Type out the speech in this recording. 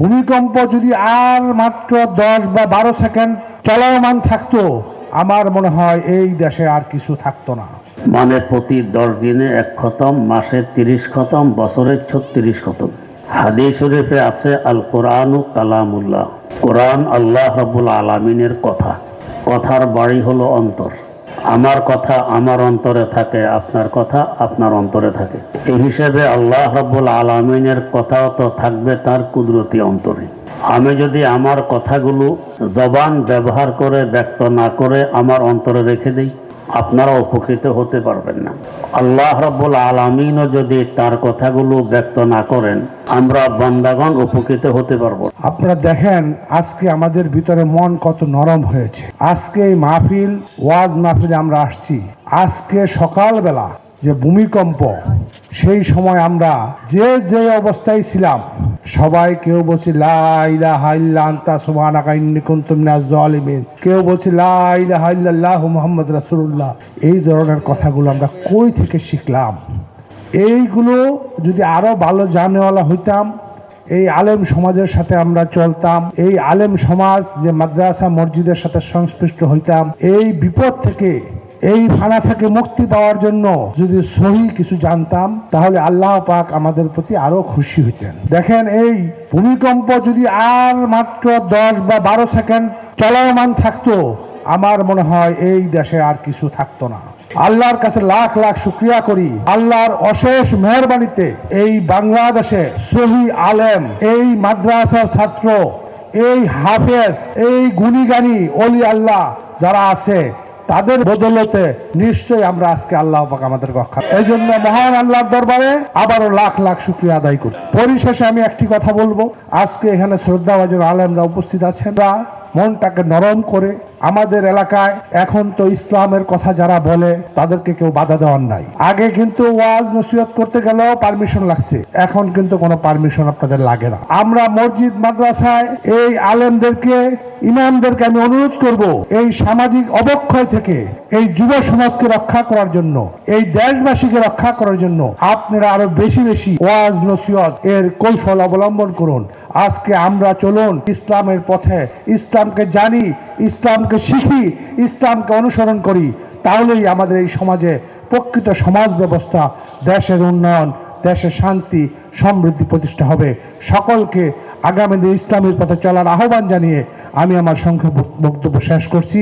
ভূমিকম্প যদি আর মাত্র দশ বা বারো সেকেন্ড চলমান থাকতো, আমার মনে হয় এই দেশে আর কিছু থাকতো না। মানে প্রতি দশ দিনে এক খতম, মাসে তিরিশ খতম, বছরে ছত্রিশ খতম। হাদিস শরীফে আছে আল কোরআন ও কালামুল্লাহ। কোরআন আল্লাহ রাবুল আলমিনের কথা। কথার বাড়ি হলো অন্তর। আমার কথা আমার অন্তরে থাকে, আপনার কথা আপনার অন্তরে থাকে। এই হিসেবে আল্লাহ রব্বুল আলমিনের কথাও তো থাকবে তার কুদরতি অন্তরে। আমি যদি আমার কথাগুলো জবান ব্যবহার করে ব্যক্ত না করে আমার অন্তরে রেখে দিই আপনারা উপকৃত হতে পারবেন না। আল্লাহ রব্বুল আলমিনও যদি তার কথাগুলো ব্যক্ত না করেন, আমরা বান্দাগণ উপকৃত হতে পারব। আপনারা দেখেন, আজকে আমাদের ভিতরে মন কত নরম হয়েছে। আজকে এই মাহফিল, ওয়াজ মাহফিলে আমরা আসছি। আজকে সকালবেলা যে ভূমিকম্প, সেই সময় আমরা যে যে অবস্থায় ছিলাম সবাই কেউ বলছে লাইলা হাইল্লা আন্তা কেউ বলছে লাইলা হাইল্লাল্লাহু মুহাম্মদ রাসূলুল্লাহ। এই ধরনের কথাগুলো আমরা কই থেকে শিখলাম? এইগুলো যদি আরও ভালো জানেওয়ালা হইতাম, এই আলেম সমাজের সাথে আমরা চলতাম, এই আলেম সমাজ যে মাদ্রাসা, মসজিদের সাথে সংশ্লিষ্ট হইতাম, এই বিপদ থেকে এই ফানা থেকে মুক্তি পাওয়ার জন্য যদি সহি কিছু জানতাম, তাহলে আল্লাহ পাক আমাদের প্রতি আরও খুশি হইতেন। দেখেন এই ভূমিকম্প যদি আর মাত্র দশ বা বারো সেকেন্ড চলমান থাকতো, আমার মনে হয় এই দেশে আর কিছু থাকতো না। আল্লাহর কাছে লাখ লাখ শুক্রিয়া করি। আল্লাহর অশেষ মেহরবানিতে এই বাংলাদেশে সহি আলেম, এই মাদ্রাসার ছাত্র, এই হাফেজ, এই গুণীগানী অলি আল্লাহ যারা আছে তাদের বদলতে নিশ্চয়ই আমরা আজকে আল্লাহ পাক আমাদের রক্ষা এই জন্য মহান আল্লাহর দরবারে আবারও লাখ লাখ শুক্রিয়া আদায় করি। পরিশেষে আমি একটি কথা বলব। আজকে এখানে শ্রদ্ধাভাজন আলমরা উপস্থিত আছেন। মনটাকে নরম করে আমাদের এলাকায় এখন তো ইসলামের কথা যারা বলে, তাদেরকে কেউ বাধা দেওয়ার নাই। আগে কিন্তু ওয়াজ নসিহত করতে গেলেও পারমিশন লাগছে। এখন কিন্তু কোনো পারমিশন আপনাদের লাগে না। আমরা মসজিদ, মাদ্রাসায় এই আলেমদেরকে, ইমামদেরকে আমি অনুরোধ করব, এই সামাজিক অবক্ষয় থেকে এই যুব সমাজকে রক্ষা করার জন্য, এই দেশবাসীকে রক্ষা করার জন্য আপনারা আরও বেশি বেশি ওয়াজ নসিহত এর কৌশল অবলম্বন করুন। আজকে আমরা চলুন ইসলামের পথে, ইসলামকে জানি, ইসলামকে শিখি, ইসলামকে অনুসরণ করি। তাহলেই আমাদের এই সমাজে প্রকৃত সমাজ ব্যবস্থা, দেশের উন্নয়ন, দেশের শান্তি, সমৃদ্ধি প্রতিষ্ঠা হবে। সকলকে আগামী দিন ইসলামের পথে চলার আহ্বান জানিয়ে আমি আমার সংখ্যা বক্তব্য শেষ করছি।